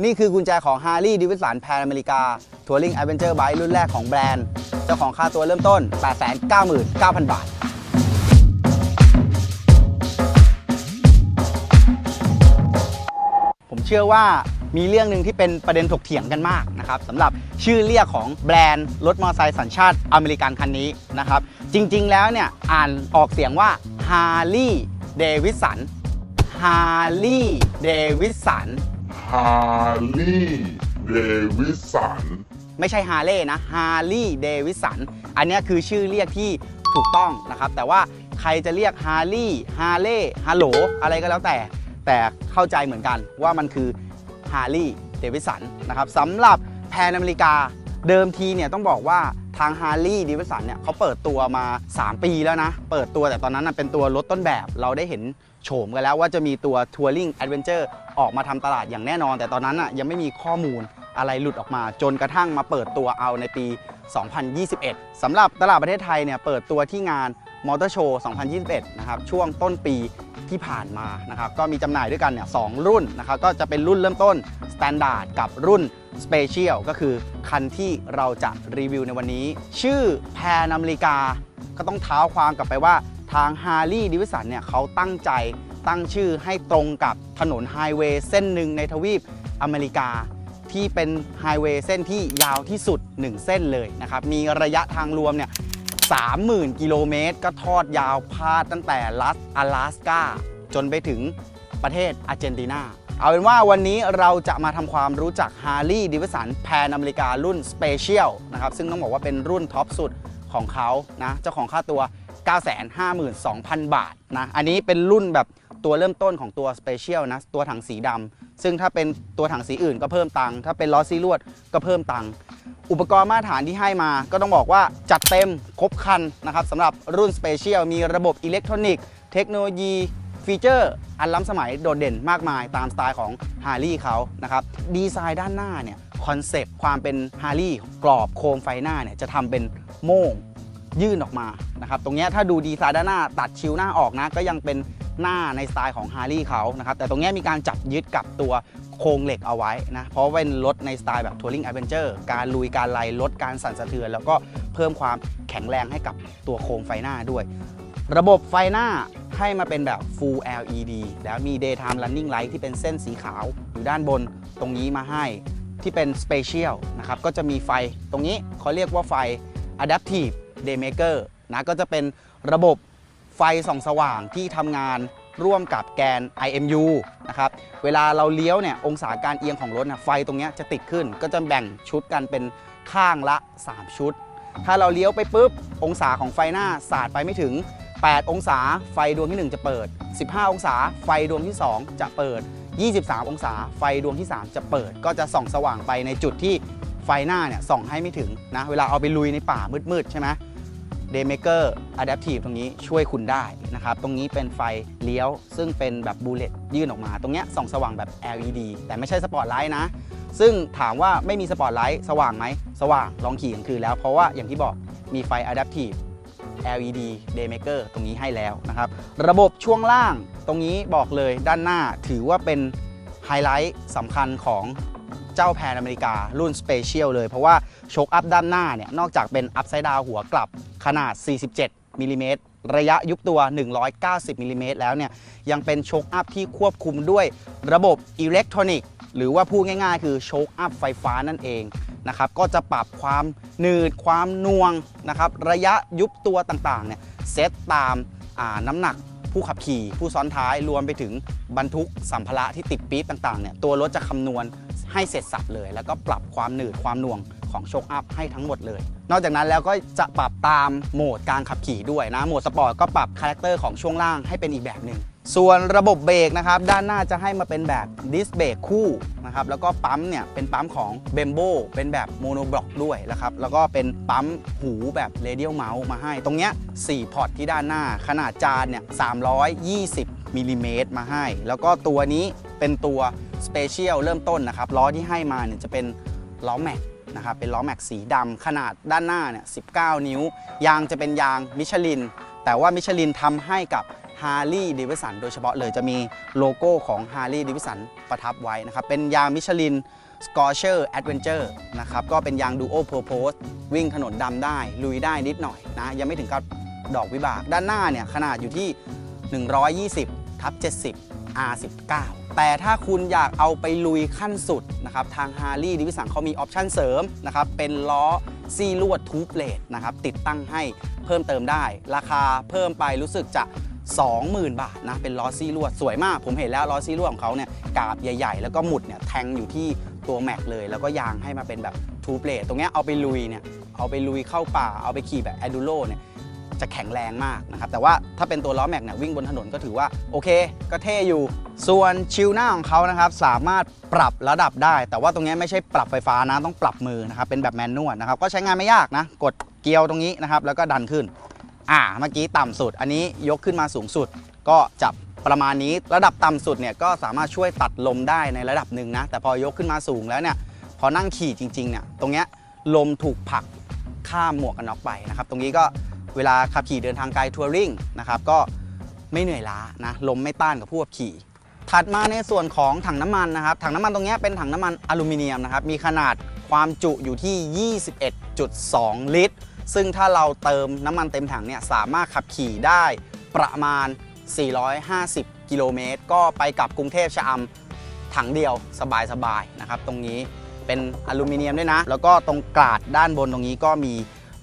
นี่คือกุญแจของ Harley Davidson Pan America Touring Adventure Bike รุ่นแรกของแบรนด์ เจ้าของค่าตัวเริ่มต้น 899,000 บาท ผมเชื่อว่ามีเรื่องหนึ่งที่เป็นประเด็นถกเถียงกันมากนะครับสำหรับชื่อเรียกของแบรนด์รถมอเตอร์ไซค์สัญชาติอเมริกันคันนี้นะครับ จริงๆแล้วเนี่ย อ่านออกเสียงว่า Harley Davidson Harley Davidson ฮาร์ลีย์เดวิสันไม่ใช่ฮาร์เลย์นะฮาร์ลีย์เดวิสันอันเนี้ยคือชื่อเรียกที่ถูกต้องนะครับ แต่ว่าใครจะเรียกฮาร์ลีย์ฮาร์เลย์ฮัลโหลอะไรก็แล้วแต่ แต่เข้าใจเหมือนกันว่ามันคือฮาร์ลีย์เดวิสันนะครับสำหรับแพนอเมริกาเดิมทีเนี่ยต้องบอกว่า ทางฮาร์ลีย์เดวิสันเนี่ยเขาเปิดตัวมา 3 ปีแล้วนะ เปิดตัวแต่ตอนนั้นนะเป็นตัวรถต้นแบบเราได้เห็นโฉมกันแล้วว่าจะมีตัว Touring Adventure ออกมาทำตลาดอย่างแน่นอน แต่ตอนนั้นอะยังไม่มีข้อมูลอะไรหลุดออกมาจนกระทั่งมาเปิดตัวเอาในปี 2021สำหรับตลาดประเทศไทยเนี่ยเปิดตัวที่งานมอเตอร์โชว์ 2021 นะครับ ช่วงต้นปี ที่ผ่านมานะครับก็มีจำหน่ายด้วยกันเนี่ยสองรุ่นนะครับก็จะเป็นรุ่นเริ่มต้น Standard กับรุ่น Special ก็คือคันที่เราจะรีวิวในวันนี้ ชื่อแพนอเมริกา ก็ต้องเท้าความกลับไปว่าทาง Harley Davidson เนี่ยเขาตั้งใจตั้งชื่อให้ตรงกับถนนไฮเวย์เส้นหนึ่งในทวีปอเมริกา ที่เป็นไฮเวย์เส้นที่ยาวที่สุด 1 เส้นเลยนะครับมีระยะทางรวมเนี่ย 30,000 กิโลเมตร ก็ทอดยาวพาดตั้งแต่รัส阿拉สกาจนไปถึงประเทศอาร์เจนตินา เอาเป็นว่าวันนี้เราจะมาทำความรู้จัก Harley Davidson แพนอเมริการุ่น Special นะครับ ซึ่งต้องบอกว่าเป็นรุ่นท็อปสุดของเขานะ เจ้าของค่าตัว 952,000 บาทนะ อันนี้เป็นรุ่นแบบ ตัวเริ่มต้นของตัว Special นะตัวถังสีดำซึ่งถ้าเป็นตัวถังสีอื่นก็เพิ่มตังค์ถ้าเป็นล้อซีลวดก็เพิ่มตังค์อุปกรณ์มาตรฐานที่ให้มา ก็ต้องบอกว่าจัดเต็มครบคันนะครับสำหรับรุ่น Special มีระบบอิเล็กทรอนิกส์เทคโนโลยีฟีเจอร์อันล้ำสมัยโดดเด่นมากมายตามสไตล์ของ Harley เขานะครับดีไซน์ด้านหน้าเนี่ยคอนเซปต์ความเป็น Harley กรอบโคมไฟหน้าเนี่ยจะทำเป็นโม่งยื่นออกมานะครับตรงนี้ถ้าดูดีไซน์ด้านหน้าตัดชิวหน้าออกนะก็ยังเป็น หน้าในสไตล์ของ Harley เขานะครับแต่ตรงนี้มีการจับยึดกับตัวโครงเหล็กเอาไว้นะเพราะเป็นรถในสไตล์แบบ Touring Adventure การลุยการไล่ลดการสั่นสะเทือน แล้วก็เพิ่มความแข็งแรงให้กับตัวโครงไฟหน้าด้วย ระบบไฟหน้าให้มาเป็นแบบ Full LED แล้วมี Daytime Running Light ที่เป็นเส้นสีขาวอยู่ด้านบนตรงนี้มาให้ที่เป็น Special นะครับก็จะมีไฟตรงนี้เขาเรียกว่าไฟ Adaptive Daymaker นะก็จะเป็นระบบ ไฟส่องสว่างที่ทำงานร่วมกับแกน IMU นะครับ เวลาเราเลี้ยวเนี่ยองศาการเอียงของรถนะไฟตรงนี้จะติดขึ้น ก็จะแบ่งชุดกันเป็นข้างละ 3 ชุด ถ้าเราเลี้ยวไปปุ๊บ องศาของไฟหน้าสาดไปไม่ถึง 8 องศาไฟดวงที่ 1 จะเปิด 15 องศาไฟดวงที่ 2 จะเปิด 23 องศาไฟดวงที่ 3 จะเปิด ก็จะส่องสว่างไปในจุดที่ไฟหน้าเนี่ยส่องให้ไม่ถึงนะ เวลาเอาไปลุยในป่ามืดๆใช่ไหม Daymaker Adaptive ตรงนี้ช่วยคุณได้นะครับ ตรงนี้เป็นไฟเลี้ยว ซึ่งเป็นแบบบูเลตยื่นออกมา ตรงเนี้ยส่องสว่างแบบ LED แต่ไม่ใช่สปอตไลท์นะ ซึ่งถามว่าไม่มีสปอตไลท์สว่างไหม สว่างลองขี่กลางคืนแล้ว เพราะว่าอย่างที่บอกมีไฟ Adaptive LED Daymaker ตรงนี้ให้แล้วนะครับ ระบบช่วงล่างตรงนี้บอกเลยด้านหน้าถือว่าเป็นไฮไลท์สำคัญของ เจ้าแพนอเมริการุ่น Special เลย เพราะว่าโชคอัพด้านหน้าเนี่ยนอกจากเป็นอัพไซด์ดาวหัวกลับขนาด 47มิลลิเมตรระยะยุบตัว 190มิลลิเมตรแล้วเนี่ยยังเป็นโชคอัพที่ควบคุมด้วยระบบอิเล็กทรอนิกส์หรือว่าพูดง่ายๆ คือโชคอัพไฟฟ้านั่นเองนะครับก็จะปรับความหนืดความน่วงนะครับระยะยุบตัวต่างๆเนี่ยเซตตามน้ำหนัก ผู้ขับขี่ผู้ซ้อนท้ายรวมไปถึงบรรทุกสัมภาระที่ติดปี๊บต่างๆเนี่ยตัวรถจะคำนวณให้เสร็จสับเลย แล้วก็ปรับความหนืดความหน่วงของโชคอัพให้ทั้งหมดเลย นอกจากนั้นแล้วก็จะปรับตามโหมดการขับขี่ด้วยนะโหมดสปอร์ตก็ปรับคาแรคเตอร์ของช่วงล่างให้เป็นอีกแบบหนึ่ง ส่วนระบบเบรกนะครับด้านหน้าจะให้มาเป็นแบบดิสเบรกคู่นะครับแล้วก็ปั๊มเนี่ยเป็นปั๊มของเบมโบเป็นแบบโมโนบล็อกด้วยนะครับแล้วก็เป็นปั๊มหูแบบเรเดียลเมาส์มาให้ ตรงเนี้ย4พอร์ตที่ด้านหน้า ขนาดจานเนี่ย320มิลลิเมตรมาให้ แล้วก็ตัวนี้เป็นตัวสเปเชียลเริ่มต้นนะครับล้อที่ให้มาเนี่ยจะเป็นล้อแม็กนะครับเป็นล้อแม็กสีดำขนาดด้านหน้าเนี่ย19 นิ้ว ยางจะเป็นยางมิชลิน แต่ว่ามิชลินทำให้กับ Harley Davidson โดยเฉพาะเลยจะมีโลโก้ของ Harley Davidson ประทับไว้นะครับ เป็นยางมิชลิน Scorcher Adventure นะครับ ก็เป็นยาง Duo Purpose วิ่งถนนดำได้ ลุยได้นิดหน่อยนะ ยังไม่ถึงกับดอกวิบาก ด้านหน้าเนี่ย ขนาดอยู่ที่ 120ทับ70 R19 แต่ถ้าคุณอยากเอาไปลุยขั้นสุดนะครับ ทาง Harley Davidson เขามีออปชั่นเสริมนะครับ เป็นล้อซีลวดทูบเลดนะครับ ติดตั้งให้เพิ่มเติมได้ ราคาเพิ่มไปรู้สึกจะ 20,000 บาทนะเป็นล้อซี่ลวดสวยมาก ผมเห็นแล้วล้อซี่ลวดของเขาเนี่ยกาบใหญ่ ๆ แล้วก็หมุดเนี่ยแทงอยู่ที่ตัวแม็กเลยแล้วก็ยางให้มาเป็นแบบทูเ l ล t ตรงเนี้ยเอาไปลุยเนี่ยเอาไปลุยเข้าป่า เอาไปขี่แบบแอดูโ o เนี่ยจะแข็งแรงมากนะครับ แต่ว่าถ้าเป็นตัวล้อแม็กเนี่ยวิ่งบนถนนก็ถือว่า โอเค ก็เท่อยู่ ส่วนชิลหน้าของเขานะครับ สามารถปรับระดับได้ แต่ว่าตรงเนี้ยไม่ใช่ปรับไฟฟ้านะ ต้องปรับมือนะครับ เป็นแบบแมนนวลนะครับ ก็ใช้งานไม่ยากนะ กดเกียวตรงนี้นะครับ แล้วก็ดันขึ้น อ่าเมื่อกี้ต่ำสุด อันนี้ยกขึ้นมาสูงสุด ก็จับประมาณนี้ระดับต่ำสุดเนี่ยก็สามารถช่วยตัดลมได้ในระดับหนึ่งนะ แต่พอยกขึ้นมาสูงแล้วเนี่ยพอนั่งขี่จริงๆเนี่ยตรงเนี้ยลมถูกผลักข้ามหมวกกันน็อกไปนะครับตรงนี้ก็เวลาขับขี่เดินทางไกลทัวริงนะครับก็ไม่เหนื่อยล้านะลมไม่ต้านกับผู้ขับขี่ ถัดมาในส่วนของถังน้ำมันนะครับถังน้ำมันตรงเนี้ยเป็นถังน้ำมันอลูมิเนียมนะครับมีขนาดความจุอยู่ที่ 21.2 ลิตร ซึ่งถ้าเราเติมน้ำมันเต็มถังเนี่ยสามารถขับขี่ได้ประมาณ 450 กิโลเมตร ก็ไปกับกรุงเทพชะอำถังเดียวสบายๆนะครับ ตรงนี้เป็นอลูมิเนียมด้วยนะ แล้วก็ตรงกราดด้านบนตรงนี้ก็มี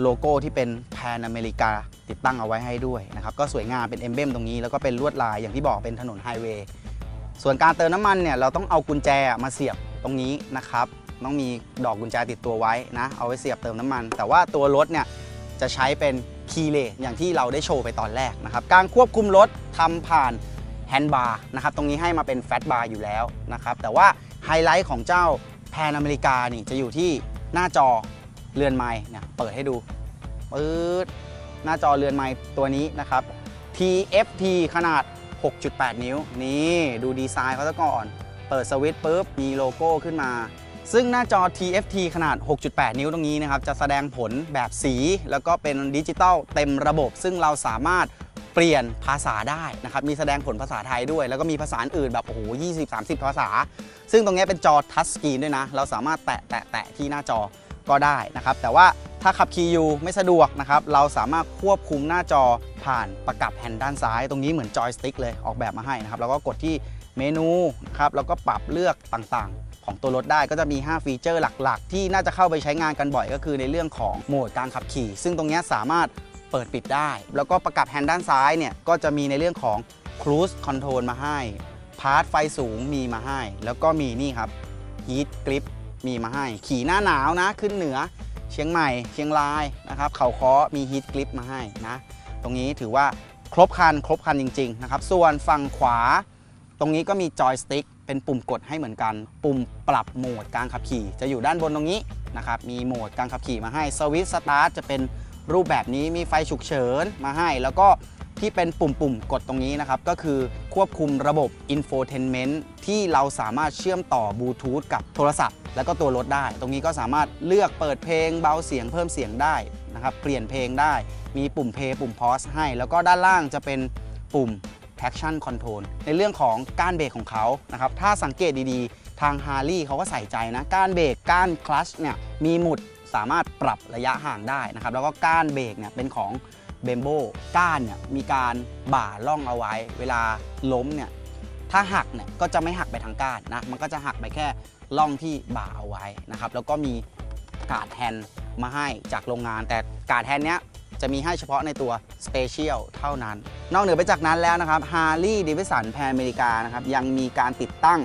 โลโก้ที่เป็นแพนอเมริกาติดตั้งเอาไว้ให้ด้วยนะครับ ก็สวยงามเป็นเอมเบมตรงนี้ แล้วก็เป็นลวดลายอย่างที่บอกเป็นถนนไฮเวย์ส่วนการเติมน้ำมันเนี่ยเราต้องเอากุญแจมาเสียบตรงนี้นะครับ ต้องมีดอกกุญแจติดตัวไว้นะ เอาไว้เสียบเติมน้ำมัน แต่ว่าตัวรถเนี่ยจะใช้เป็นคีย์เลย์อย่างที่เราได้โชว์ไปตอนแรกนะครับ การควบคุมรถทำผ่านแฮนด์บาร์นะครับ ตรงนี้ให้มาเป็นแฟตบาร์อยู่แล้วนะครับ แต่ว่าไฮไลท์ของเจ้าแพนอเมริกานี่จะอยู่ที่หน้าจอเรือนไม้เนี่ยเปิดให้ดูปื๊ดหน้าจอเรือนไม้ตัวนี้นะครับ TFT ขนาด 6.8 นิ้ว นี่ ดูดีไซน์เขาซะก่อน เปิดสวิตช์ปุ๊บ มีโลโก้ขึ้นมา ซึ่งหน้าจอ TFT ขนาด 6.8 นิ้วตรงนี้นะครับ จะแสดงผลแบบสี แล้วก็เป็นดิจิตอลเต็มระบบ ซึ่งเราสามารถเปลี่ยนภาษาได้นะครับ มีแสดงผลภาษาไทยด้วย แล้วก็มีภาษาอื่นแบบ โอ้โห 20-30 ภาษา ซึ่งตรงนี้เป็นจอทัชสกรีนด้วยนะ เราสามารถแตะแตะแตะที่หน้าจอก็ได้นะครับ แต่ว่าถ้าขับขี่อยู่ไม่สะดวกนะครับ เราสามารถควบคุมหน้าจอผ่านประกับแฮนด์ด้านซ้าย ตรงนี้เหมือนจอยสติ๊กเลยออกแบบมาให้นะครับ แล้วก็กดที่เมนูนะครับ แล้วก็ปรับเลือกต่างๆ ของตัวรถได้ก็จะมี 5 ฟีเจอร์หลักๆ ที่น่าจะเข้าไปใช้งานกันบ่อยก็คือในเรื่องของโหมดการขับขี่ ซึ่งตรงนี้สามารถเปิดปิดได้ แล้วก็ประกับแฮนด์ด้านซ้ายเนี่ยก็จะมีในเรื่องของ Cruise Control มาให้พาร์ทไฟสูงมีมาให้ แล้วก็มีนี่ครับ Heat Grip มีมาให้ ขี่หน้าหนาวนะขึ้นเหนือเชียงใหม่ เชียงรายนะครับเขาค้อมีฮีทกริปมาให้นะ ตรงนี้ถือว่าครบคัน ครบคันจริง ๆ นะครับ ส่วนฝั่งขวา ตรงนี้ก็มีจอยสติ๊ก เป็นปุ่มกดให้เหมือนกัน ปุ่มปรับโหมดการขับขี่ จะอยู่ด้านบนตรงนี้นะครับมีโหมดการขับขี่มาให้สวิตช์สตาร์ทจะเป็นรูปแบบนี้มีไฟฉุกเฉินมาให้ แล้วก็ที่เป็นปุ่มๆกดตรงนี้นะครับ ก็คือควบคุมระบบ infotainment ที่เราสามารถเชื่อมต่อบลูทูธกับโทรศัพท์ แล้วก็ตัวรถได้ ตรงนี้ก็สามารถเลือกเปิดเพลงเบาเสียงเพิ่มเสียงได้นะครับ เปลี่ยนเพลงได้ มีปุ่มเพลย์ปุ่มพอสให้ แล้วก็ด้านล่างจะเป็นปุ่ม traction control ในเรื่องของก้านเบรกของเขานะครับถ้าสังเกตดีๆ ทาง Harley เขาก็ใส่ใจนะก้านเบรกก้านคลัชเนี่ยมีหมุดสามารถปรับระยะห่างได้นะครับแล้วก็ก้านเบรกเนี่ยเป็นของเบมโบก้านเนี่ยมีการบ่าล่องเอาไว้ เวลาล้มเนี่ยถ้าหักเนี่ยก็จะไม่หักไปทางก้านนะมันก็จะหักไปแค่ล่องที่บ่าเอาไว้นะครับแล้วก็มีการ์ดแฮนมาให้จากโรงงาน แต่การ์ดแฮนเนี้ย จะมีให้เฉพาะในตัว Special เท่านั้น นอกเหนือไปจากนั้นแล้วนะครับ Harley Davidson แพนอเมริกานะครับยังมีการติดตั้ง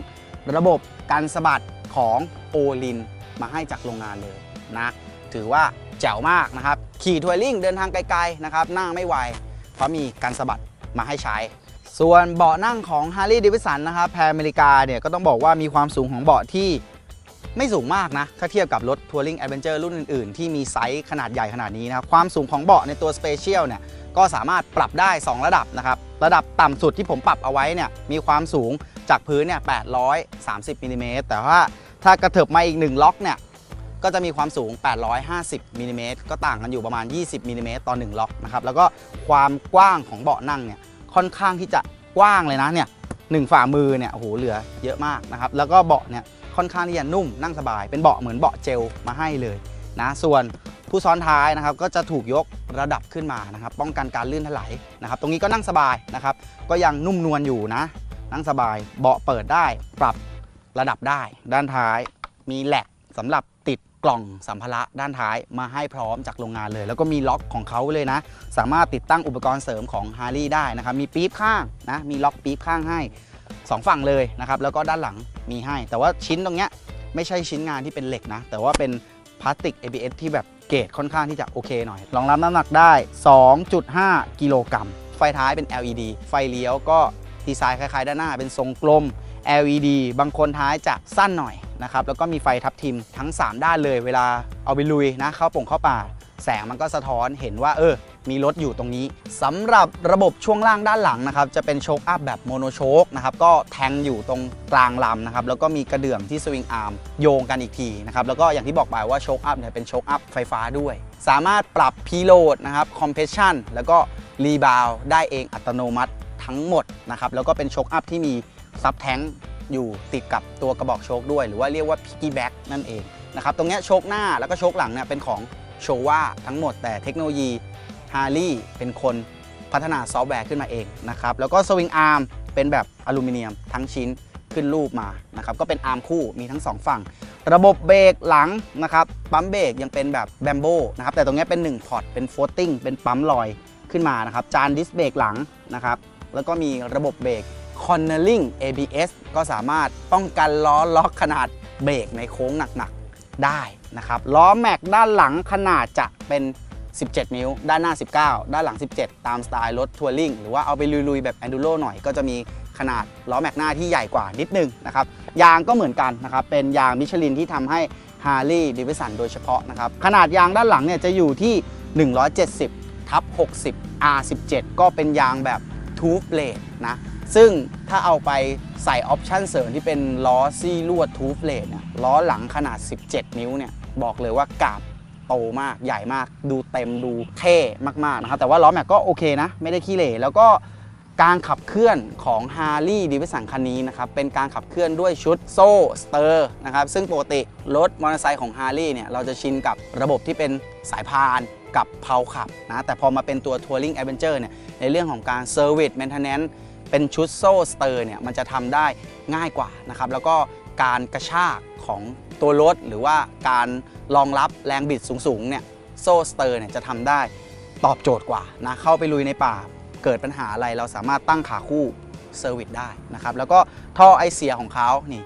ระบบการสะบัดของ o l i n มาให้จากโรงงานเลยนะถือว่าแจ๋วมากนะครับ ขี่ทัวริงเดินทางไกลๆนะครับนั่งไม่ไหวเพราะมีการสะบัดมาให้ใช้ ส่วนเบาะนั่งของ Harley Davidson นะครับแพนอเมริกาเนี่ยก็ต้องบอกว่ามีความสูงของเบาะที่ ไม่สูงมากนะ ถ้าเทียบกับรถ Touring Adventure รุ่นอื่น ๆ ที่มีไซส์ขนาดใหญ่ขนาดนี้นะครับ ความสูงของเบาะในตัว Special เนี่ย ก็สามารถปรับได้ 2 ระดับนะครับ ระดับต่ำสุดที่ผมปรับเอาไว้เนี่ย มีความสูงจากพื้นเนี่ย 830มิลลิเมตรแต่ว่าถ้ากระเถิบมาอีก 1 ล็อกเนี่ย ก็จะมีความสูง 850มิลลิเมตรก็ต่างกันอยู่ประมาณ 20มิลลิเมตรต่อ 1 ล็อกนะครับ แล้วก็ความกว้างของเบาะนั่งเนี่ย ค่อนข้างที่จะกว้างเลยนะเนี่ยหนึ่งฝ่ามือเนี่ย โอ้โห เหลือเยอะมากนะครับ แล้วก็เบาะเนี่ย ค่อนข้างที่จะนุ่มนั่งสบาย เป็นเบาะเหมือนเบาะเจลมาให้เลยนะส่วนผู้ซ้อนท้ายนะครับก็จะถูกยกระดับขึ้นมานะครับ ป้องกันการลื่นถลายนะครับ ตรงนี้ก็นั่งสบายนะครับ ก็ยังนุ่มนวลอยู่นะ นั่งสบายเบาะเปิดได้ ปรับระดับได้ ด้านท้ายมีแหลกสำหรับติดกล่องสัมภาระด้านท้ายมาให้พร้อมจากโรงงานเลย แล้วก็มีล็อกของเขาเลยนะ สามารถติดตั้งอุปกรณ์เสริมของ h a r l e y ได้นะครับ มีปี๊บข้างนะมีล็อกปี๊บข้างให้ 2 ฝั่งเลยนะครับแล้วก็ด้านหลังมีให้ แต่ว่าชิ้นตรงเนี้ยไม่ใช่ชิ้นงานที่เป็นเหล็กนะ แต่ว่าเป็นพลาสติก ABS ที่แบบเกรดค่อนข้างที่จะโอเคหน่อยรองรับน้ำหนักได้ 2.5 กิโลกรัม ไฟท้ายเป็น LED ไฟเลี้ยวก็ดีไซน์คล้ายๆ ด้านหน้าเป็นทรงกลม LED บางคนท้ายจะสั้นหน่อยนะครับแล้วก็มีไฟทับทิมทั้ง 3 ด้านเลย เวลาเอาไปลุยนะเข้าป่งเข้าป่า แสงมันก็สะท้อนเห็นว่าเออ มีรถอยู่ตรงนี้สำหรับระบบช่วงล่างด้านหลังนะครับจะเป็นโชคอัพแบบโมโนโชคนะครับก็แทงอยู่ตรงกลางลำนะครับแล้วก็มีกระเดื่องที่สวิงอาร์มโยงกันอีกทีนะครับแล้วก็อย่างที่บอกไปว่าโชคอัพเนี่ยเป็นโชคอัพไฟฟ้าด้วย สามารถปรับพีโลดนะครับคอมเพรสชันแล้วก็รีบาวได้เองอัตโนมัติทั้งหมดนะครับแล้วก็เป็นโชคอัพที่มีซับแทงอยู่ติดกับตัวกระบอกโชคด้วย หรือว่าเรียกว่าพิกกี้แบ็กนั่นเองนะครับตรงนี้โชคหน้าแล้วก็โชคหลังเนี่ยเป็นของโชว่าทั้งหมดแต่เทคโนโลยี ฮาร์ลีเป็นคนพัฒนาซอฟต์แวร์ขึ้นมาเองนะครับแล้วก็สวิงอาร์มเป็นแบบอลูมิเนียมทั้งชิ้นขึ้นรูปมานะครับก็เป็นอาร์มคู่มีทั้งสองฝั่ง ระบบเบรกหลังนะครับปั๊มเบรกยังเป็นแบบแบมโบนะครับแต่ตรงนี้เป็น 1 พอร์ตเป็นโฟลติ้งเป็นปั๊มลอยขึ้นมานะครับจานดิสเบรกหลังนะครับแล้วก็มีระบบเบรก Cornering ABS ก็สามารถป้องกันล้อล็อกขนาดเบรกในโค้งหนักๆได้นะครับล้อแม็กด้านหลังขนาดจะเป็น 17 นิ้ว ด้านหน้า 19 ด้านหลัง 17 ตามสไตล์รถทัวริงหรือว่าเอาไปลุยๆแบบ Enduro หน่อยก็จะมีขนาดล้อแม็กหน้าที่ใหญ่กว่านิดนึงนะครับยางก็เหมือนกันนะครับเป็นยางมิชลินที่ทำให้ Harley Davidson โดยเฉพาะนะครับขนาดยางด้านหลังเนี่ยจะอยู่ที่ 170ทับ60 R17 ก็เป็นยางแบบ Two Blade นะซึ่งถ้าเอาไปใส่ออปชั่นเสริมที่เป็นล้อซี่ลวด Two Blade เนี่ยล้อหลังขนาด 17 นิ้วเนี่ยบอกเลยว่ากาบ โตมากใหญ่มาก ดูเต็มดูเท่มากๆนะครับ แต่ว่าล้อแม็กก็โอเคนะ ไม่ได้ขี้เหร่แล้วก็การขับเคลื่อนของ Harley d a v i d s o n คันนี้นะครับ เป็นการขับเคลื่อนด้วยชุดโซ่สเตอร์นะครับ ซึ่งปกติรถมอเตอร์ไซค์ของ Harley เนี่ย เราจะชินกับระบบที่เป็นสายพานกับเพาขับนะ แต่พอมาเป็นตัว Touring Adventure เนี่ย ในเรื่องของการ Service Maintenance เป็นชุดโซ่สเตอร์เนี่ย มันจะทำได้ง่ายกว่านะครับ แล้วก็ การกระชากของตัวรถ หรือว่าการรองรับแรงบิดสูงๆเนี่ยโซ่สเตอร์เนี่ยจะทำได้ตอบโจทย์กว่านะเข้าไปลุยในป่าเกิดปัญหาอะไรเราสามารถตั้งขาคู่เซอร์วิสได้นะครับแล้วก็ท่อไอเสียของเขานี่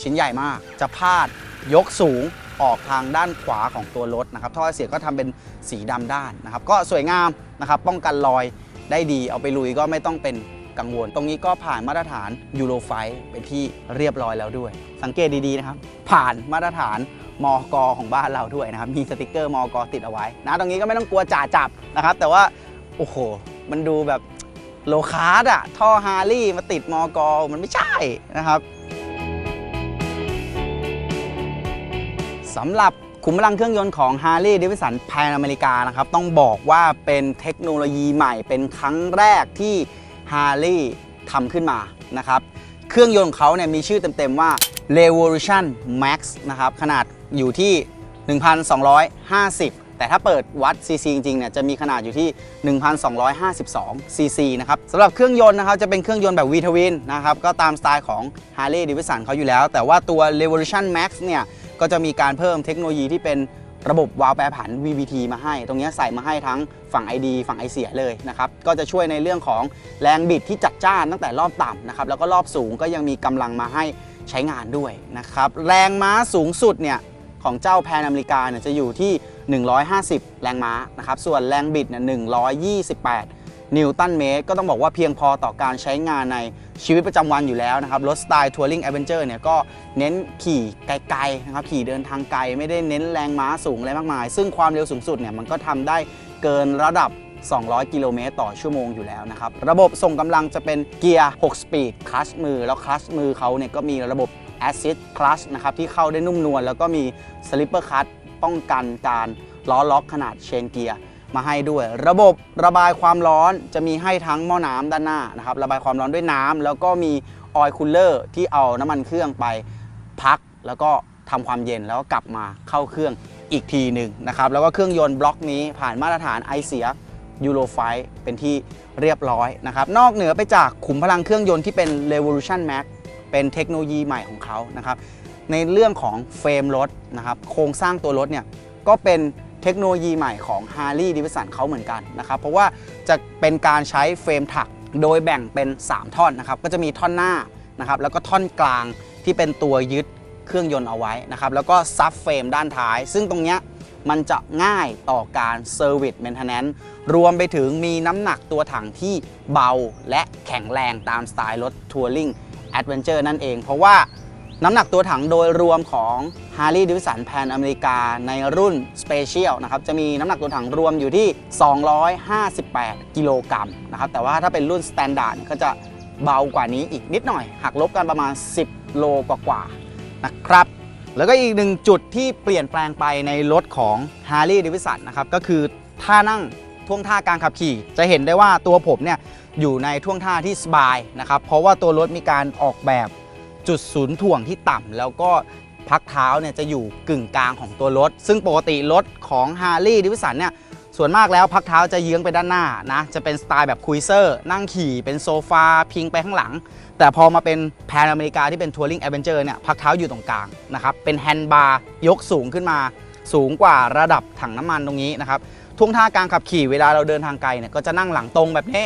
ชิ้นใหญ่มากจะพาดยกสูงออกทางด้านขวาของตัวรถนะครับท่อไอเสียก็ทำเป็นสีดำด้านนะครับก็สวยงามนะครับป้องกันรอยได้ดีเอาไปลุยก็ไม่ต้องเป็น กังวล ตรงนี้ก็ผ่านมาตรฐานยูโรไฟเป็นที่เรียบร้อยแล้วด้วย สังเกตดีๆนะครับ ผ่านมาตรฐานมอกของบ้านเราด้วยนะครับ มีสติกเกอร์มอกติดเอาไว้นะตรงนี้ก็ไม่ต้องกลัวจ่าจับนะครับ แต่ว่าโอ้โห มันดูแบบโลคาร์ดอะท่อฮาร์ลี่มาติดมอกอมันไม่ใช่นะครับสำหรับขุมพลังเครื่องยนต์ของ Harley Davidson Pan America นะครับ ต้องบอกว่าเป็นเทคโนโลยีใหม่เป็นครั้งแรกที่ Harley ทำขึ้นมานะครับ เครื่องยนต์ของเขาเนี่ยมีชื่อเต็มๆว่า Revolution Max นะครับ ขนาดอยู่ที่ 1,250 แต่ถ้าเปิดวัด CC จริงๆเนี่ยจะมีขนาดอยู่ที่ 1,252 CC นะครับสำหรับเครื่องยนต์นะครับจะเป็นเครื่องยนต์แบบ V Twin นะครับ ก็ตามสไตล์ของ Harley Davidson เขาอยู่แล้ว แต่ว่าตัว Revolution Max เนี่ยก็จะมีการเพิ่มเทคโนโลยีที่เป็น ระบบวาล์วแปรผัน VVT มาให้ ตรงนี้ใส่มาให้ทั้งฝั่ง ID ฝั่งไอเสียเลยนะครับ ก็จะช่วยในเรื่องของแรงบิดที่จัดจ้านตั้งแต่รอบต่ำนะครับ แล้วก็รอบสูงก็ยังมีกำลังมาให้ใช้งานด้วยนะครับ แรงม้าสูงสุดเนี่ยของเจ้าแพนอเมริกาเนี่ยจะอยู่ที่ 150 แรงม้านะครับ ส่วนแรงบิดเนี่ย128 นิวตันเมตรก็ต้องบอกว่าเพียงพอต่อการใช้งานในชีวิตประจำวันอยู่แล้วนะครับ รถสไตล์ทัวริงแอดเวนเจอร์เนี่ยก็เน้นขี่ไกลๆนะครับขี่เดินทางไกล ไม่ได้เน้นแรงม้าสูงอะไรมากมาย ซึ่งความเร็วสูงสุดเนี่ยมันก็ทำได้เกินระดับ 200 กิโลเมตรต่อชั่วโมงอยู่แล้วนะครับ ระบบส่งกำลังจะเป็นเกียร์ 6 สปีดคลัชมือ แล้วคลัชมือเขาเนี่ยก็มีระบบ Assist Clutch นะครับที่เข้าได้นุ่มนวลแล้วก็มี Slipper Clutch ป้องกันการล้อล็อกขนาดเชนเกียร์ มาให้ด้วย ระบบระบายความร้อนจะมีให้ทั้งหม้อน้ำด้านหน้านะครับระบายความร้อนด้วยน้ำแล้วก็มีออยล์คูลเลอร์ที่เอาน้ำมันเครื่องไปพัก แล้วก็ทำความเย็นแล้วก็กลับมาเข้าเครื่องอีกทีหนึ่งนะครับแล้วก็เครื่องยนต์บล็อกนี้ผ่านมาตรฐานไอเสียยูโรไฟเป็นที่เรียบร้อยนะครับนอกเหนือไปจากขุมพลังเครื่องยนต์ที่เป็น Revolution Max เป็นเทคโนโลยีใหม่ของเขานะครับในเรื่องของเฟรมรถนะครับโครงสร้างตัวรถเนี่ยก็เป็น เทคโนโลยีใหม่ของ Harley Davidson เขาเหมือนกันนะครับ เพราะว่าจะเป็นการใช้เฟรมถักโดยแบ่งเป็น 3 ท่อนนะครับ ก็จะมีท่อนหน้านะครับ แล้วก็ท่อนกลางที่เป็นตัวยึดเครื่องยนต์เอาไว้นะครับ แล้วก็ซับเฟรมด้านท้าย ซึ่งตรงเนี้ยมันจะง่ายต่อการ Service Maintenance รวมไปถึงมีน้ำหนักตัวถังที่เบาและแข็งแรงตามสไตล์รถทัวริงแอดเวนเจอร์นั่นเอง เพราะว่าน้ำหนักตัวถังโดยรวมของ Harley Davidson Pan America ในรุ่น Special นะครับจะมีน้ำหนักตัวถังรวมอยู่ที่ 258 กิโลกรัมนะครับแต่ว่าถ้าเป็นรุ่น Standard ก็จะเบากว่านี้อีกนิดหน่อย หักลบกันประมาณ 10 โลกว่าๆนะครับแล้วก็อีกหนึ่งจุดที่เปลี่ยนแปลงไปในรถของ Harley Davidson นะครับก็คือท่านั่งท่วงท่าการขับขี่ จะเห็นได้ว่าตัวผมเนี่ยอยู่ในท่วงท่าที่สบายนะครับเพราะว่าตัวรถมีการออกแบบจุดศูนย์ถ่วงที่ต่ำแล้วก็ พักเท้าเนี่ยจะอยู่กึ่งกลางของตัวรถ ซึ่งปกติรถของ Harley d a v i d s o n เนี่ยส่วนมากแล้วพักเท้าจะเยื้องไปด้านหน้านะจะเป็นสไตล์แบบคุยเซอร์นั่งขี่เป็นโซฟาพิงไปข้างหลัง แต่พอมาเป็นแพนอเมริกาที่เป็นทัวริงแอดเวนเจอร์เนี่ยพักเท้าอยู่ตรงกลางนะครับเป็นแฮนด์บาร์ยกสูงขึ้นมาสูงกว่าระดับถังน้ำมันตรงนี้นะครับท่วงท่าการขับขี่เวลาเราเดินทางไกลเนี่ยก็จะนั่งหลังตรงแบบนี้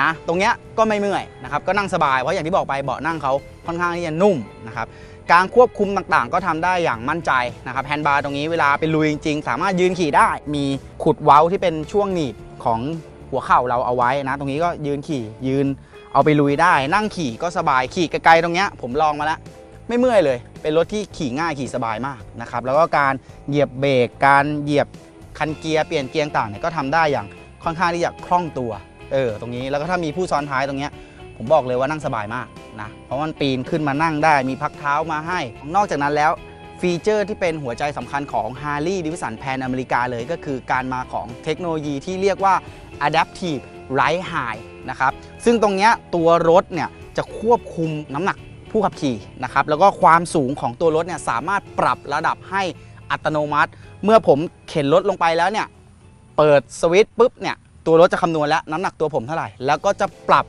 นะตรงเนี้ยก็ไม่เมื่อยนะครับก็นั่งสบายเพราะอย่างที่บอกไปเบาะนั่งเขาค่อนข้างที่จะนุ่มนะครับ การควบคุมต่างๆ ก็ทำได้อย่างมั่นใจนะครับแฮนด์บาร์ตรงนี้เวลาไปลุยจริงๆ สามารถยืนขี่ได้ มีขุดเว้าที่เป็นช่วงหนีบของหัวเข่าเราเอาไว้นะ ตรงนี้ก็ยืนขี่ยืนเอาไปลุยได้ นั่งขี่ก็สบายขี่ไกลๆตรงเนี้ยผมลองมาแล้วไม่เมื่อยเลย เป็นรถที่ขี่ง่ายขี่สบายมากนะครับแล้วก็การเหยียบเบรกการเหยียบคันเกียร์เปลี่ยนเกียร์ต่างๆเนี่ยก็ทำได้อย่างค่อนข้างที่จะคล่องตัวเออตรงนี้แล้วก็ถ้ามีผู้ซ้อนท้ายตรงเนี้ยผมบอกเลยว่านั่งสบายมาก นะเพราะมันปีนขึ้นมานั่งได้มีพักเท้ามาให้ นอกจากนั้นแล้วฟีเจอร์ที่เป็นหัวใจสำคัญของ Harley Davidson Pan America เลยก็คือการมาของเทคโนโลยีที่เรียกว่า Adaptive Ride High นะครับ ซึ่งตรงนี้ตัวรถเนี่ยจะควบคุมน้ำหนักผู้ขับขี่นะครับ แล้วก็ความสูงของตัวรถเนี่ยสามารถปรับระดับให้อัตโนมัติ เมื่อผมเข็นรถลงไปแล้วเนี่ย เปิดสวิตช์ปุ๊บเนี่ย ตัวรถจะคำนวณแล้วน้ำหนักตัวผมเท่าไหร่ แล้วก็จะปรับ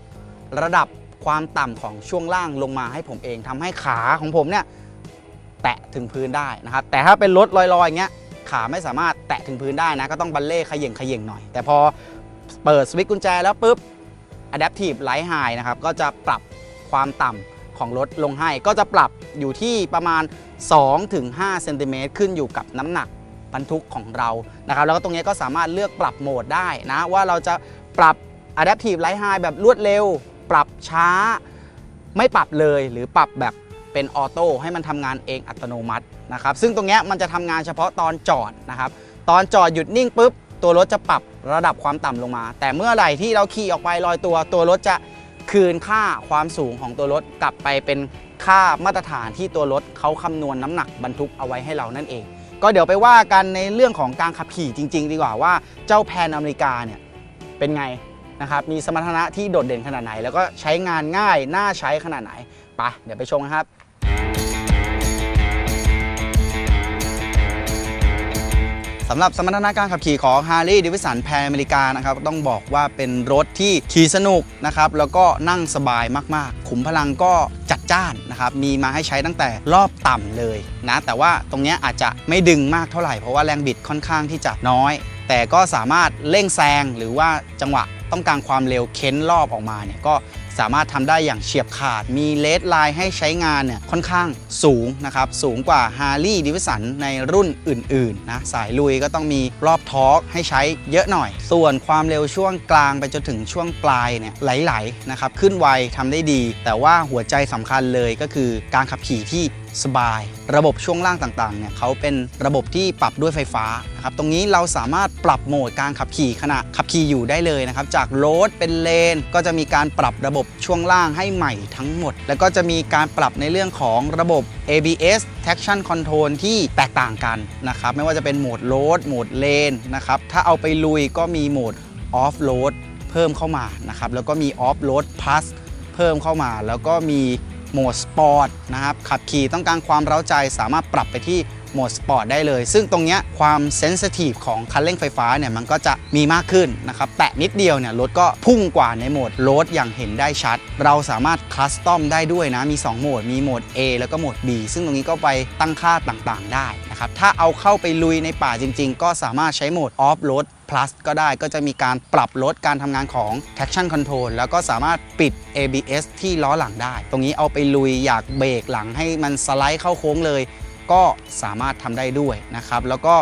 ระดับ ความต่ำของช่วงล่างลงมาให้ผมเองทำให้ขาของผมเนี่ยแตะถึงพื้นได้นะครับ แต่ถ้าเป็นรถลอยๆอย่างเงี้ยขาไม่สามารถแตะถึงพื้นได้นะ ก็ต้องบัลเล่ขย่งขย่งหน่อย แต่พอเปิดสวิตช์กุญแจแล้วปุ๊บ Adaptive Light High นะครับ ก็จะปรับความต่ำของรถลงให้ ก็จะปรับอยู่ที่ประมาณ 2-5เซนติเมตรขึ้นอยู่กับน้ำหนักบรรทุกของเรา นะครับ แล้วก็ตรงนี้ก็สามารถเลือกปรับโหมดได้นะ ว่าเราจะปรับ Adaptive Light High แบบรวดเร็ว ปรับช้า ไม่ปรับเลยหรือปรับแบบเป็นออโต้ให้มันทำงานเองอัตโนมัตินะครับซึ่งตรงนี้มันจะทำงานเฉพาะตอนจอดนะครับตอนจอดหยุดนิ่งปุ๊บตัวรถจะปรับระดับความต่ำลงมา แต่เมื่อไหร่ที่เราขี่ออกไปลอยตัว ตัวรถจะคืนค่าความสูงของตัวรถกลับไปเป็นค่ามาตรฐานที่ตัวรถเขาคำนวณน้ำหนักบรรทุกเอาไว้ให้เรานั่นเอง ก็เดี๋ยวไปว่ากันในเรื่องของการขับขี่จริง ๆ ดีกว่าว่าเจ้าแพนอเมริกาเนี่ยเป็นไง นะครับมีสมรรถนะที่โดดเด่นขนาดไหน แล้วก็ใช้งานง่ายน่าใช้ขนาดไหนไปเดี๋ยวไปชมกันครับสำหรับสมรรถนะการขับขี่ของ Harley Davidson Pan America นะครับต้องบอกว่าเป็นรถที่ขี่สนุกนะครับแล้วก็นั่งสบายมากๆ ขุมพลังก็จัดจ้านนะครับมีมาให้ใช้ตั้งแต่รอบต่ำเลยนะแต่ว่าตรงนี้อาจจะไม่ดึงมากเท่าไหร่เพราะว่าแรงบิดค่อนข้างที่จะน้อย แต่ก็สามารถเร่งแซงหรือว่าจังหวะ ต้องการความเร็วเค้นรอบออกมาเนี่ยก็สามารถทำได้อย่างเฉียบขาด มีเลดไลน์ให้ใช้งานเนี่ยค่อนข้างสูงนะครับ สูงกว่า Harley Davidson ในรุ่นอื่นๆนะสายลุยก็ต้องมีรอบทอร์กให้ใช้เยอะหน่อย ส่วนความเร็วช่วงกลางไปจนถึงช่วงปลายเนี่ยไหลๆนะครับ ขึ้นไวทำได้ดี แต่ว่าหัวใจสำคัญเลยก็คือการขับขี่ที่สบาย ระบบช่วงล่างต่างๆเนี่ยเขาเป็นระบบที่ปรับด้วยไฟฟ้านะครับตรงนี้เราสามารถปรับโหมดการขับขี่ขณะขับขี่อยู่ได้เลยนะครับจากโรดเป็นเลน ก็จะมีการปรับระบบช่วงล่างให้ใหม่ทั้งหมด แล้วก็จะมีการปรับในเรื่องของระบบ ABS traction control ที่แตกต่างกันนะครับไม่ว่าจะเป็นโหมดโรดโหมดเลนนะครับถ้าเอาไปลุยก็มีโหมด off road เพิ่มเข้ามานะครับแล้วก็มี off road plus เพิ่มเข้ามา แล้วก็มี โหมดสปอร์ตนะครับขับขี่ต้องการความเร้าใจสามารถปรับไปที่โหมดสปอร์ตได้เลย ซึ่งตรงนี้ความเซนซิทีฟของคันเร่งไฟฟ้าเนี่ยมันก็จะมีมากขึ้นนะครับแตะนิดเดียวเนี่ยรถก็พุ่งกว่าในโหมดโรดอย่างเห็นได้ชัด เราสามารถคัสตอมได้ด้วยนะ มี 2 โหมด มีโหมด A แล้วก็โหมด B ซึ่งตรงนี้ก็ไปตั้งค่าต่างๆ ได้ นะครับ ถ้าเอาเข้าไปลุยในป่าจริง ๆ ก็สามารถใช้โหมด Off Road plus ก็ได้ก็จะมีการปรับลดการทำงานของ traction control แล้วก็สามารถปิด ABS ที่ล้อหลังได้ ตรงนี้เอาไปลุยอยากเบรกหลังให้มันสไลด์เข้าโค้งเลย ก็สามารถทำได้ด้วยนะครับ แล้วก็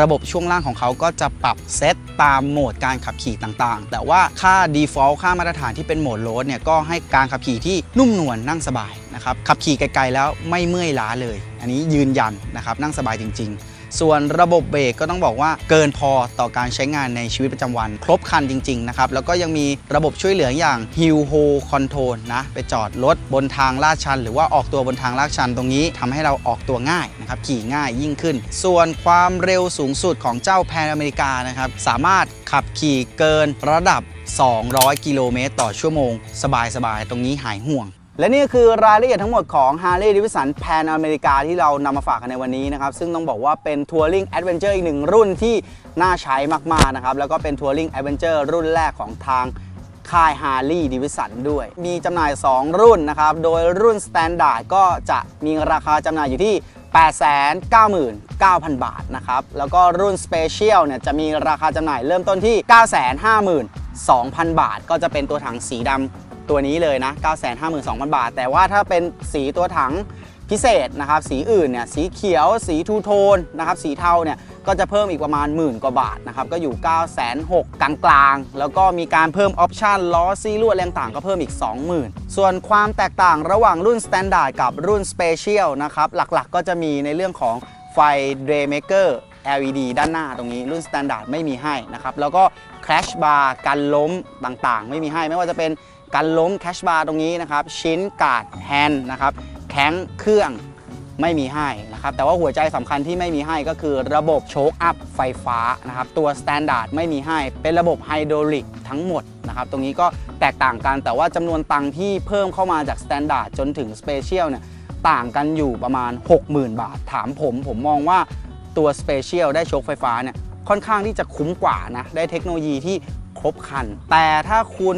ระบบช่วงล่างของเขาก็จะปรับเซตตามโหมดการขับขี่ต่างๆ แต่ว่าค่า default ค่ามาตรฐานที่เป็นโหมดโรดเนี่ยก็ให้การขับขี่ที่นุ่มนวลนั่งสบายนะครับขับขี่ไกลๆแล้วไม่เมื่อยล้าเลย อันนี้ยืนยันนะครับนั่งสบายจริง ๆ ส่วนระบบเบรกก็ต้องบอกว่าเกินพอต่อการใช้งานในชีวิตประจำวัน ครบครันจริง ๆ นะครับ แล้วก็ยังมีระบบช่วยเหลืออย่าง Hill Hold Control นะไปจอดรถบนทางลาดชัน หรือว่าออกตัวบนทางลาดชันตรงนี้ทำให้เราออกตัวง่ายนะครับขี่ง่ายยิ่งขึ้น ส่วนความเร็วสูงสุดของเจ้าแพนอเมริกานะครับสามารถขับขี่เกินระดับ 200 กิโลเมตรต่อชั่วโมง สบายๆ ตรงนี้หายห่วง และนี่คือรายละเอียดทั้งหมดของ Harley Davidson Pan America ที่เรานำมาฝากกันในวันนี้นะครับ ซึ่งต้องบอกว่าเป็น Touring Adventure อีกหนึ่งรุ่นที่น่าใช้มาก ๆ นะครับ แล้วก็เป็น Touring Adventure รุ่นแรกของทางค่าย Harley Davidson ด้วย มีจำหน่าย 2 รุ่นนะครับ โดยรุ่น Standard ก็จะมีราคาจำหน่ายอยู่ที่ 899,000 บาทนะครับ แล้วก็รุ่น Special เนี่ยจะมีราคาจำหน่ายเริ่มต้นที่ 952,000 บาท ก็จะเป็นตัวถังสีดำ ตัวนี้เลยนะ 952,000 บาท แต่ว่าถ้าเป็นสีตัวถังพิเศษนะครับ สีอื่นเนี่ย สีเขียว สีทูโทนนะครับ สีเทาเนี่ย ก็จะเพิ่มอีกประมาณหมื่นกว่าบาทนะครับ ก็อยู่ 9 6 0 0 0กลางๆ แล้วก็มีการเพิ่มออปชันล้อซีลวดแรงต่างก็เพิ่มอีก 20,000 ส่วนความแตกต่างระหว่างรุ่น Standard กับรุ่น Special นะครับ หลักๆ ก็จะมีในเรื่องของไฟ Daymaker LED ด้านหน้าตรงนี้รุ่น Standard ไม่มีให้นะครับ แล้วก็ Crash Bar กันล้มต่างๆ ไม่มีให้ไม่ว่าจะเป็น กันล้ม Crash Bar ตรงนี้นะครับ ชิ้นกาดแฮนด์นะครับ แข้งเครื่องไม่มีให้นะครับ แต่ว่าหัวใจสำคัญที่ไม่มีให้ก็คือระบบโชคอัพไฟฟ้านะครับ ตัว Standard ไม่มีให้ เป็นระบบไฮดรอลิกทั้งหมดนะครับ ตรงนี้ก็แตกต่างกัน แต่ว่าจำนวนตังค์ที่เพิ่มเข้ามาจาก Standard จนถึง Special เนี่ยต่างกันอยู่ประมาณ 60,000 บาท ถามผม ผมมองว่าตัว Special ได้โชคไฟฟ้าเนี่ยค่อนข้างที่จะคุ้มกว่านะ ได้เทคโนโลยีที่ครบครัน แต่ถ้าคุณ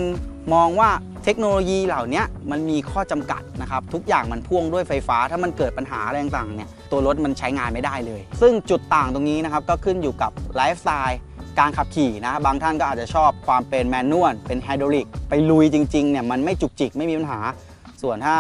มองว่าเทคโนโลยีเหล่านี้มันมีข้อจำกัดนะครับ ทุกอย่างมันพ่วงด้วยไฟฟ้า ถ้ามันเกิดปัญหาอะไรต่างๆเนี่ยตัวรถมันใช้งานไม่ได้เลย ซึ่งจุดต่างตรงนี้นะครับก็ขึ้นอยู่กับไลฟ์สไตล์การขับขี่นะ บางท่านก็อาจจะชอบความเป็นแมนนวลเป็นไฮดรอลิกไปลุยจริงๆเนี่ยมันไม่จุกจิกไม่มีปัญหา ส่วนถ้า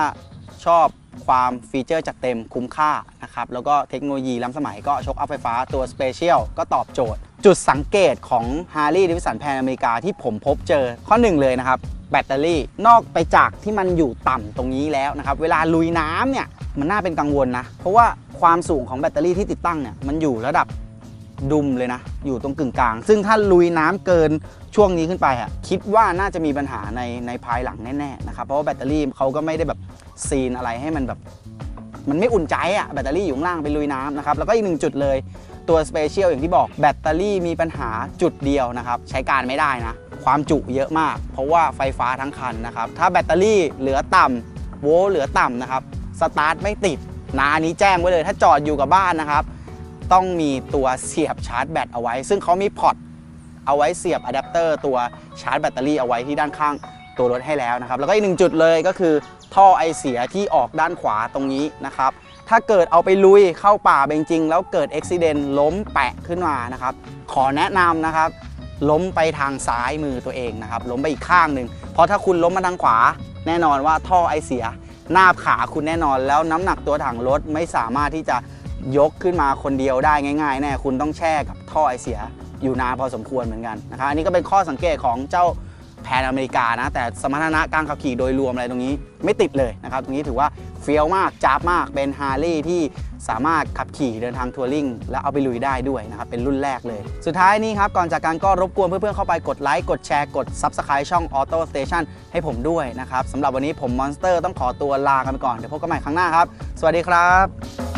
ชอบความฟีเจอร์จัดเต็มคุ้มค่านะครับแล้วก็เทคโนโลยีล้ำสมัยก็ชกอัพไฟฟ้าตัว Special ก็ตอบโจทย์ จุดสังเกตของ Harley Davidson Pan America ที่ผมพบเจอข้อหนึ่งเลยนะครับ แบตเตอรี่นอกไปจากที่มันอยู่ต่ำตรงนี้แล้วนะครับ เวลาลุยน้ำเนี่ยมันน่าเป็นกังวลนะ เพราะว่าความสูงของแบตเตอรี่ที่ติดตั้งเนี่ยมันอยู่ระดับดุมเลยนะ อยู่ตรงกึ่งกลาง ซึ่งถ้าลุยน้ำเกินช่วงนี้ขึ้นไปอะคิดว่าน่าจะมีปัญหาในในภายหลังแน่ๆนะครับ เพราะว่าแบตเตอรี่เขาก็ไม่ได้แบบซีนอะไรให้มันแบบ มันไม่อุ่นใจอะแบตเตอรี่อยู่ข้างล่างไปลุยน้ำนะครับแล้วก็อีกหนึ่งจุดเลยตัวสเปเชียลอย่างที่บอกแบตเตอรี่มีปัญหาจุดเดียวนะครับ ใช้การไม่ได้นะ ความจุเยอะมาก เพราะว่าไฟฟ้าทั้งคันนะครับ ถ้าแบตเตอรี่เหลือต่ำโวล์เหลือต่ำนะครับสตาร์ทไม่ติดนะอันนี้แจ้งไว้เลย ถ้าจอดอยู่กับบ้านนะครับ ต้องมีตัวเสียบชาร์จแบตเอาไว้ ซึ่งเขามีพอร์ตเอาไว้เสียบอะแดปเตอร์ตัวชาร์จแบตเตอรี่เอาไว้ที่ด้านข้างตัวรถให้แล้วนะครับ แล้วก็อีกหนึ่งจุดเลยก็คือท่อไอเสียที่ออกด้านขวาตรงนี้นะครับ ถ้าเกิดเอาไปลุยเข้าป่าไปจริงๆแล้วเกิดอุบิเหตุล้มแปะขึ้นมานะครับ ขอแนะนำนะครับ ล้มไปทางซ้ายมือตัวเองนะครับ ล้มไปอีกข้างหนึ่งเพราะถ้าคุณล้มมาทางขวา แน่นอนว่าท่อไอเสียหน้าขาคุณแน่นอนแล้วน้ำหนักตัวถังรถไม่สามารถที่จะยกขึ้นมาคนเดียวได้ง่ายๆแน่คุณต้องแช่กับท่อไอเสียอยู่นานพอสมควรเหมือนกันนะครับอันนี้ก็เป็นข้อสังเกตของเจ้า แพนอเมริกานะ แต่สมรรถนะการขับขี่โดยรวมอะไรตรงนี้ไม่ติดเลยนะครับ ตรงนี้ถือว่าเฟี้ยวมากจ้าบมากเป็นฮาร์ลีที่สามารถขับขี่เดินทางทัวริงและเอาไปลุยได้ด้วยนะครับ เป็นรุ่นแรกเลย สุดท้ายนี้ครับ ก่อนจากการก็รบกวนเพื่อนๆเข้าไปกดไลค์ กดแชร์ กด Subscribe ช่อง Auto Station ให้ผมด้วยนะครับสำหรับวันนี้ผมมอนสเตอร์ต้องขอตัวลากันไปก่อน เดี๋ยวพบกันใหม่ครั้งหน้าครับ สวัสดีครับ